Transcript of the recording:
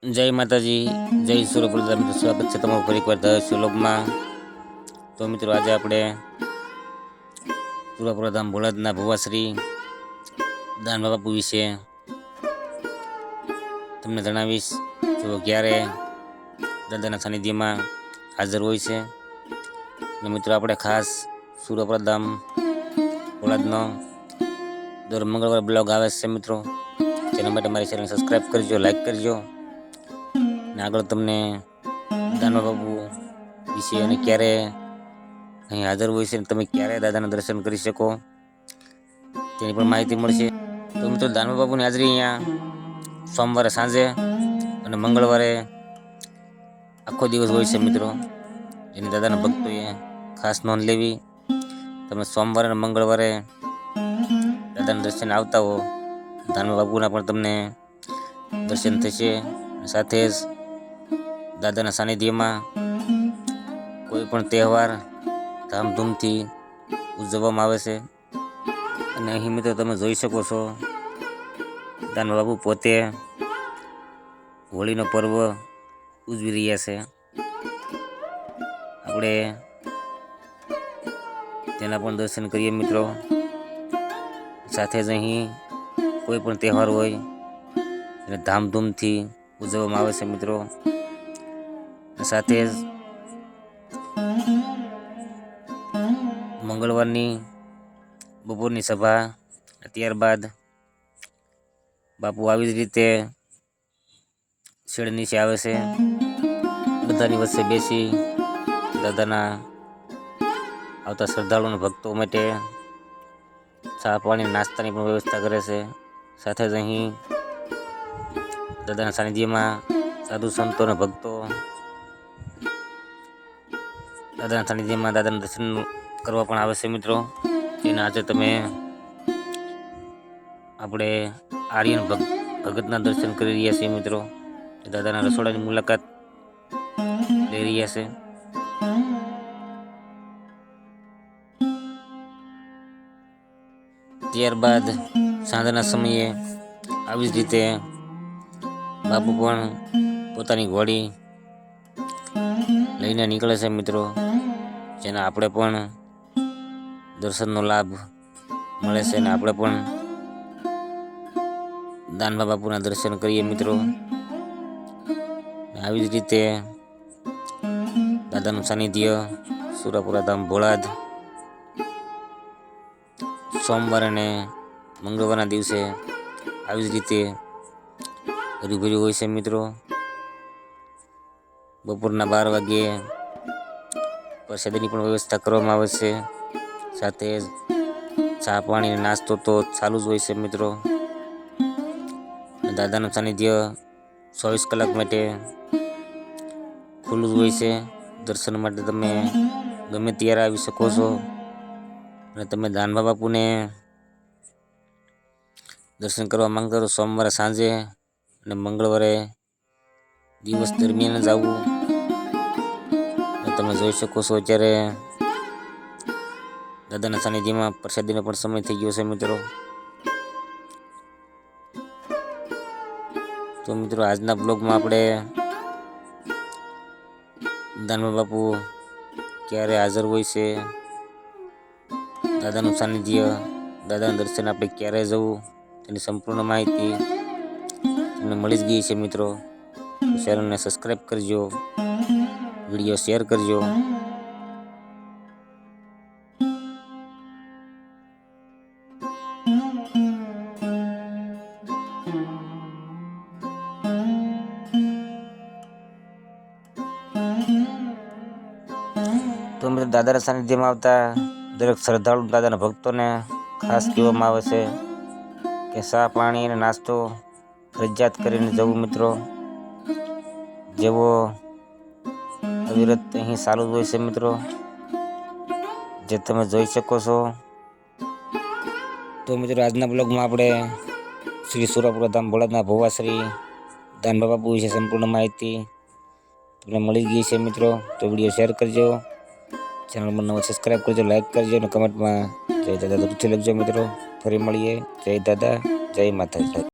જય માતાજી, જય સુરપ્રદા મિત્રો, સ્વાગત છે તમારું ફરી એકવાર ધ સુલભમાં તો મિત્રો આજે આપણે સુરપ્રધામ ભોળાદના ભુવાશ્રી દાન બાપુ વિશે તમને જણાવીશ. જો ક્યારે દાદાના સાનિધ્યમાં હાજર હોય છે. અને મિત્રો આપણે ખાસ સુરપ્રધામ ભોળાદનો દર મંગળવાર બ્લોગ આવે છે મિત્રો. જેના માટે મારી ચેનલ સબસ્ક્રાઈબ કરજો લાઈક કરજો. અને આગળ તમને દાનવા બાબુ વિશે અને ક્યારે અહીં હાજર હોય છે તમે ક્યારે દાદાના દર્શન કરી શકો, તેની પણ માહિતી મળશે. તો મિત્રો, દાનવા બાબુની હાજરી અહીંયા સોમવારે સાંજે અને મંગળવારે આખો દિવસ હોય છે મિત્રો. એની દાદાના ભક્તોએ ખાસ નોંધ લેવી. તમે સોમવારે અને મંગળવારે દાદાના દર્શન આવતા હો. દાનવા બાબુના પણ તમને દર્શન થશે. સાથે જ દાદાના સાનિધ્યમાં કોઈ પણ તહેવાર ધામધૂમથી ઉજવવામાં આવે છે. અને અહીં મિત્રો તમે જોઈ શકો છો બાબુ પોતે હોળીનો પર્વ ઉજવી રહ્યા છે. આપણે તેના પણ દર્શન કરીએ મિત્રો. સાથે જ અહીં કોઈ પણ તહેવાર હોય, એને ધામધૂમથી ઉજવવામાં આવે છે મિત્રો. સાથે જ મંગળવારની બપોરની સભા ત્યારબાદ બાપુ આવી જ રીતે શેડ નીચે આવે છે. બધાની વચ્ચે બેસી દાદાના આવતા શ્રદ્ધાળુના ભક્તો માટે ચા પાણી નાસ્તાની પણ વ્યવસ્થા કરે છે. સાથે જ અહીં દાદાના સાનિધ્યમાં સાધુ સંતો અને ભક્તો દાદાના સાનિધ્યમાં દાદાના દર્શન કરવા પણ આવે છે મિત્રો. જેના આજે તમે આપણે આર્યન ભગ, ભગતના દર્શન કરી રહ્યા છીએ મિત્રો. દાદાના રસોડાની મુલાકાત લઈ રહ્યા છે. ત્યારબાદ સાંજના સમયે આવી જ રીતે બાપુ પણ પોતાની ઘોડી લઈને નીકળે છે મિત્રો. જેના આપણે પણ દર્શનનો લાભ મળે છે અને આપણે પણ દાનવા બાપુના દર્શન કરીએ મિત્રો. આવી જ રીતે દાદાનું સાનિધ્ય સુરાપુરા ધામ ભોળાદ સોમવાર અને મંગળવારના દિવસે આવી જ રીતે હરીભરી હોય છે મિત્રો. બપોરના બાર વાગ્યે પ્રસાદીની પણ વ્યવસ્થા કરવામાં આવે છે. સાથે ચા પાણી નાસ્તો તો ચાલુ જ હોય છે મિત્રો. દાદાનું સાનિધ્ય ચોવીસ કલાક માટે ખુલ્લું જ હોય છે. દર્શન માટે તમે ગમે ત્યારે આવી શકો છો. અને તમે દાનબા બાપુને દર્શન કરવા માંગતા તો સોમવારે સાંજે અને મંગળવારે દિવસ દરમિયાન જ આવવું તમે જોઈ શકો છો અત્યારે દાદાના સાનિધ્યમાં પ્રસાદીનો પણ સમય થઈ ગયો છે મિત્રો. તો મિત્રો આજના બ્લોગમાં આપણે દાનવા બાપુ ક્યારે હાજર હોય છે, દાદાનું સાનિધ્ય, દાદાના દર્શન આપણે ક્યારે જવું, તેની સંપૂર્ણ માહિતી તમને મળી જ ગઈ છે મિત્રો. ચેનલને સબસ્ક્રાઈબ કરજો. વીડિયો શેર કરજો. તો મિત્રો દાદાના સાનિધ્યમાં આવતા દરેક શ્રદ્ધાળુ દાદાના ભક્તોને ખાસ કહેવામાં આવે છે કે ચા પાણી અને નાસ્તો ફરજિયાત કરીને જવું મિત્રો. જેવો અવિરત અહીં ચાલુ જ હોય છે મિત્રો. જે તમે જોઈ શકો છો. તો મિત્રો આજના બ્લોગમાં આપણે શ્રી સુરાપુરા ધામ ભોળાના ભોવાશ્રી દાનબા બાપુ વિશે સંપૂર્ણ માહિતી તમને મળી ગઈ છે મિત્રો. તો વીડિયો શેર કરજો. ચેનલમાં નવો સબસ્ક્રાઈબ કરજો લાઈક કરજો અને કમેન્ટમાં જય દાદા જરૂરથી લખજો મિત્રો. ફરી મળીએ. જય દાદા, જય માતાજી.